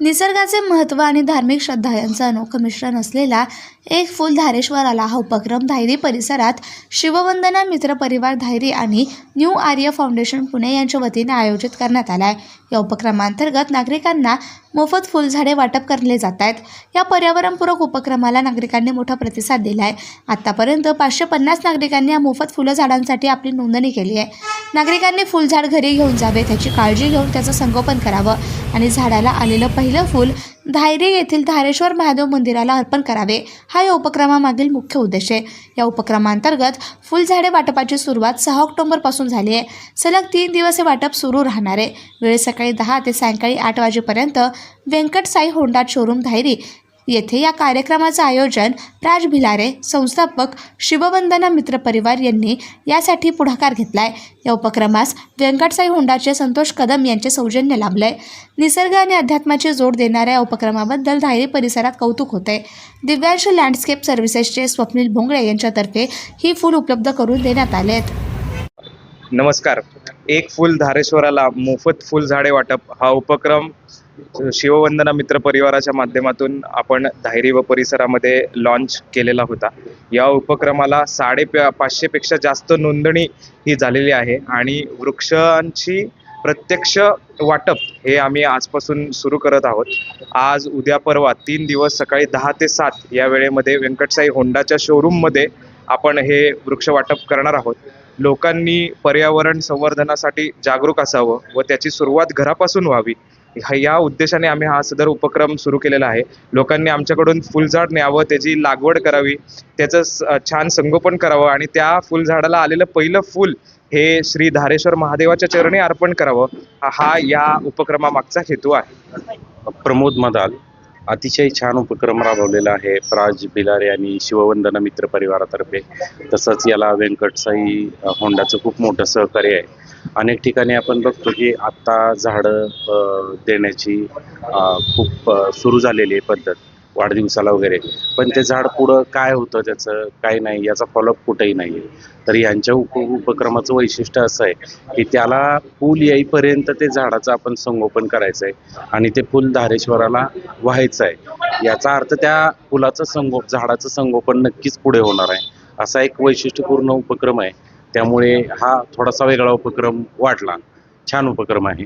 निसर्गाचे महत्त्व आणि धार्मिक श्रद्धा यांचं अनोखं मिश्रण असलेला एक फुल धारेश्वराला हा उपक्रम धायरी परिसरात शिववंदना मित्र परिवार धायरी आणि न्यू आर्य फाउंडेशन पुणे यांच्या वतीने आयोजित करण्यात आला आहे या उपक्रमांतर्गत नागरिकांना मोफत फुलझाडे वाटप करले जात आहेत या पर्यावरणपूरक उपक्रमाला नागरिकांनी मोठा प्रतिसाद दिला आहे आत्तापर्यंत पाचशे पन्नास नागरिकांनी या मोफत फुलझाडांसाठी आपली नोंदणी केली आहे. नागरिकांनी फुलझाड घरी घेऊन जावे त्याची काळजी घेऊन त्याचं संगोपन करावं. आणि झाडाला आलेलं पहिलं फूल धायरी येथील धारेश्वर महादेव मंदिराला अर्पण करावे. हा या उपक्रमामागील मुख्य उद्देश आहे. या उपक्रमांतर्गत फुलझाडे वाटपाची सुरुवात सहा ऑक्टोबरपासून झाली आहे. सलग तीन दिवस हे वाटप सुरू राहणार आहे. वेळ सकाळी दहा ते सायंकाळी आठ वाजेपर्यंत व्यंकट साई होंडा शोरूम धायरी येथे या कार्यक्रमाचं आयोजन राज भिलारे संस्थापक शिववंदना मित्र परिवार यांनी यासाठी पुढाकार घेतलाय. या उपक्रमास व्यंकटसाई होंडाचे संतोष कदम यांचे सौजन्य लाभलंय. निसर्ग आणि अध्यात्माची जोड देणाऱ्या या उपक्रमाबद्दल धायरी परिसरात कौतुक होते दिव्यांश लँडस्केप सर्व्हिसेसचे स्वप्नील भोंगळे यांच्यातर्फे ही फूल उपलब्ध करून देण्यात आले आहेत नमस्कार. एक फुल धारेश्वराला मोफत फुल झाडे वाटप हा उपक्रम शिववंदना मित्र परिवाराच्या माध्यमातून आपण धायरी व परिसरामध्ये लॉन्च केलेला होता. या उपक्रमाला साडे पाचशेपेक्षा जास्त नोंदणी ही झालेली आहे आणि वृक्षांची प्रत्यक्ष वाटप हे आम्ही आजपासून सुरू करत आहोत. आज उद्या परवा तीन दिवस सकाळी दहा ते सात या वेळेमध्ये व्यंकटसाई होंडाच्या शोरूममध्ये आपण हे वृक्ष वाटप करणार आहोत. लोकांनी पर्यावरण संवर्धनासाठी जागरूक असावं व त्याची सुरुवात घरापासून व्हावी. या उद्देशाने आम्ही हा सदर उपक्रम सुरू केलेला आहे. लोकांनी आमच्याकडून फुलझाड न्यावं त्याची लागवड करावी त्याचं स- छान संगोपन करावं आणि त्या फुलझाडाला आलेलं पहिलं फुल हे श्री धारेश्वर महादेवाच्या चरणी अर्पण करावं. हा- हा या उपक्रमामागचा हेतू आहे. प्रमोद मदाल. अतिशय छान उपक्रम राबवलेला आहे. प्राज बिलारे आणि शिववंदना मित्र परिवारातर्फे. तसंच याला व्यंकटसाई होंडाचं खूप मोठं सहकार्य आहे. अनेक ठिकाणी आपण बघतो की आत्ता झाडं देण्याची खूप सुरू झालेली आहे पद्धत. वाढदिवसाला वगैरे. पण ते झाड पुढं काय होतं त्याचं काय नाही याचा फॉलोअप कुठेही नाही आहे तर यांच्या उप उपक्रमाचं वैशिष्ट्य असं आहे की त्याला फूल येईपर्यंत ते झाडाचं आपण संगोपन करायचं आहे आणि ते फूल धारेश्वराला व्हायचं आहे याचा अर्थ त्या फुलाचं संगो झाडाचं संगोपन नक्कीच पुढे होणार आहे. असा एक वैशिष्ट्यपूर्ण उपक्रम आहे. त्यामुळे हा थोडासा वेगळा उपक्रम वाटला. छान उपक्रम आहे.